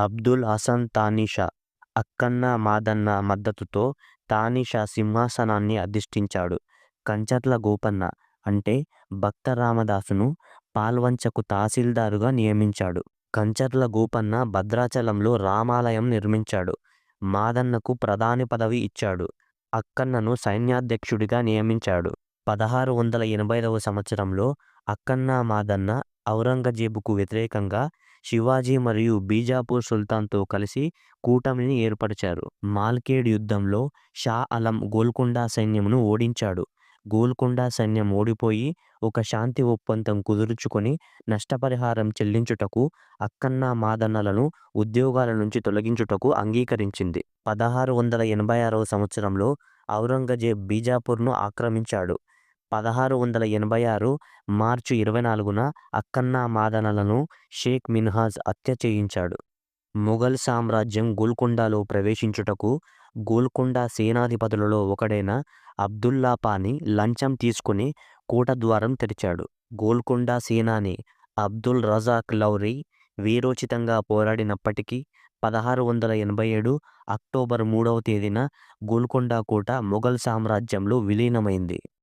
అబ్దుల్ హసన్ తానీషా అక్కన్న మాదన్న మద్దతుతో తానీషా సింహాసనాన్ని అధిష్ఠించాడు. కంచర్ల గోపన్న అంటే భక్త రామదాసును పాల్వంచకు తహసీల్దారుగా నియమించాడు. కంచర్ల గోపన్న భద్రాచలంలో రామాలయం నిర్మించాడు. మాదన్నకు ప్రధాని పదవి ఇచ్చాడు. అక్కన్నను సైన్యాధ్యక్షుడిగా నియమించాడు. పదహారు వందల ఎనభైదవ సంవత్సరంలో అక్కన్న మాదన్న ఔరంగజేబుకు వ్యతిరేకంగా శివాజీ మరియు బీజాపూర్ సుల్తాన్తో కలిసి కూటమిని ఏర్పరిచారు. మాల్కేడ్ యుద్ధంలో షా అలం గోల్కొండ సైన్యంను ఓడించాడు. గోల్కొండ సైన్యం ఓడిపోయి ఒక శాంతి ఒప్పందం కుదుర్చుకొని నష్టపరిహారం చెల్లించుటకు అక్కన్న మాదన్నలను ఉద్యోగాల నుంచి తొలగించుటకు అంగీకరించింది. పదహారు వందల ఎనభై ఆరవ సంవత్సరంలో ఔరంగజేబ్ బీజాపూర్ను ఆక్రమించాడు. పదహారు వందల ఎనభై ఆరు మార్చి ఇరవై నాలుగున అక్కన్న మాదనలను షేక్ మిన్హాజ్ హత్య చేయించాడు. మొఘల్ సామ్రాజ్యం గోల్కొండలో ప్రవేశించుటకు గోల్కొండ సేనాధిపతులలో ఒకడైన అబ్దుల్లాపాని లంచం తీసుకుని కోట ద్వారం తెరిచాడు. గోల్కొండ సేనాని అబ్దుల్ రజాక్ లౌరీ వీరోచితంగా పోరాడినప్పటికీ పదహారు వందల ఎనభై ఏడు అక్టోబర్ మూడవ తేదీన గోల్కొండ కోట మొఘల్ సామ్రాజ్యంలో విలీనమైంది.